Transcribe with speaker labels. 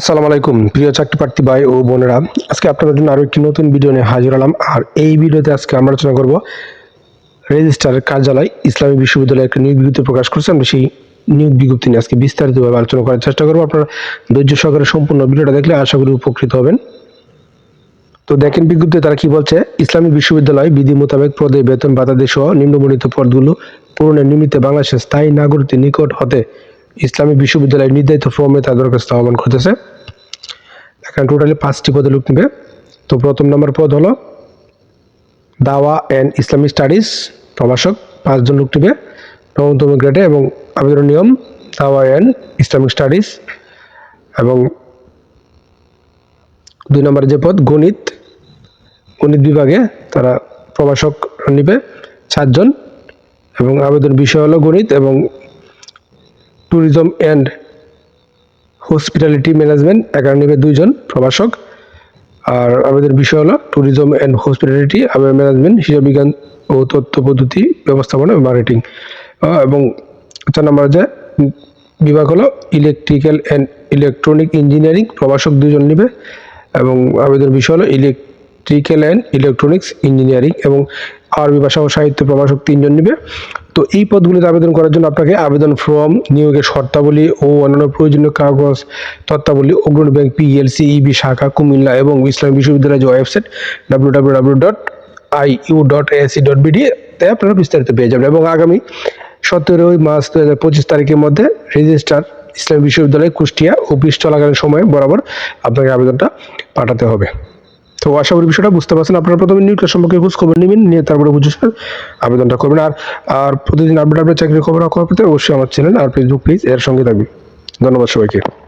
Speaker 1: আসসালামু আলাইকুম প্রিয় চাকরি প্রার্থী ভাই ও বোনেরা আজকে আপনাদের জন্য আরও একটি নতুন ভিডিও নিয়ে হাজির হলাম আর এই ভিডিওতে আজকে আমরা আলোচনা করব রেজিস্ট্রারের কার্যালয় ইসলামী বিশ্ববিদ্যালয়ে একটা নিয়োগ বিজ্ঞপ্তি প্রকাশ করেছে আমরা সেই নিয়োগ বিজ্ঞপ্তি নিয়ে আজকে বিস্তারিতভাবে আলোচনা করার চেষ্টা করবো আপনারা ধৈর্য সহকারে সম্পূর্ণ ভিডিওটা দেখলে আশা করি উপকৃত হবেন তো দেখেন বিজ্ঞপ্তি তারা কি বলছে ইসলামী বিশ্ববিদ্যালয় বিধি মোতাবেক পদে বেতন ভাতাদের সহ নিম্নবর্ণিত পদগুলো পূরণের নিমিত্তে বাংলাদেশের স্থায়ী নাগরিকদের নিকট হতে ইসলামী বিশ্ববিদ্যালয়ের নির্ধারিত ফর্মে তার দরখাস্ত আহ্বান করতেছে এখানে টোটালি পাঁচটি পদে লোক নেবে তো প্রথম নম্বর পদ হলো দাওয়া অ্যান্ড ইসলামিক স্টাডিজ প্রভাষক পাঁচজন লোক নেবে নবমতম গ্রেডে এবং আবেদন নিয়ম দাওয়া অ্যান্ড ইসলামিক স্টাডিজ এবং দুই নম্বর যে পদ গণিত গণিত বিভাগে তারা প্রভাষক নিবে সাতজন এবং আবেদন বিষয় হলো গণিত এবং ট্যুরিজম অ্যান্ড হসপিটালিটি ম্যানেজমেন্ট একাডেমিকে দুইজন প্রভাষক আর আমাদের বিষয় হলো ট্যুরিজম অ্যান্ড হসপিটালিটি আমাদের ম্যানেজমেন্ট হিসাব বিজ্ঞান ও তথ্য পদ্ধতি ব্যবস্থাপনা মার্কেটিং এবং চার নম্বর যে বিভাগ হলো ইলেকট্রিক্যাল অ্যান্ড ইলেকট্রনিক ইঞ্জিনিয়ারিং প্রভাষক দুজন নেবে এবং আমাদের বিষয় হলো ইলেক ইলেকট্রিক্যাল অ্যান্ড ইলেকট্রনিক্স ইঞ্জিনিয়ারিং এবং আরবি ভাষা ও সাহিত্য প্রভাষক তিনজন নেবে তো এই পদগুলিতে আবেদন করার জন্য আপনাকে আবেদন ফর্ম নিয়োগের শর্তাবলী ও অন্যান্য প্রয়োজনীয় কাগজ তত্ত্বাবলী Agrani bank PLC EB e শাখা কুমিল্লা এবং ইসলাম বিশ্ববিদ্যালয়ের যে website W W W dot I U dot AC dot BD তে আপনারা বিস্তারিত পেয়ে যাবেন এবং আগামী সতেরোই মার্চ দু হাজার পঁচিশ তারিখের মধ্যে রেজিস্ট্রার ইসলাম বিশ্ববিদ্যালয় কুষ্টিয়া অফিস চলাকালীন সময় বরাবর আপনাকে আবেদনটা পাঠাতে হবে তো আশা করি বিষয়টা বুঝতে পারছেন আপনারা প্রথমে নিউজটা সম্পর্কে খোঁজ খবর নেবেন নিয়ে তারপরে বুঝেছেন আবেদনটা করবেন আর আর প্রতিদিন আপডেট আপডেট চাকরির খবর খবর পেতে অবশ্যই আমার চ্যানেল আর ফেসবুক পেজ এর সঙ্গে থাকবে ধন্যবাদ সবাইকে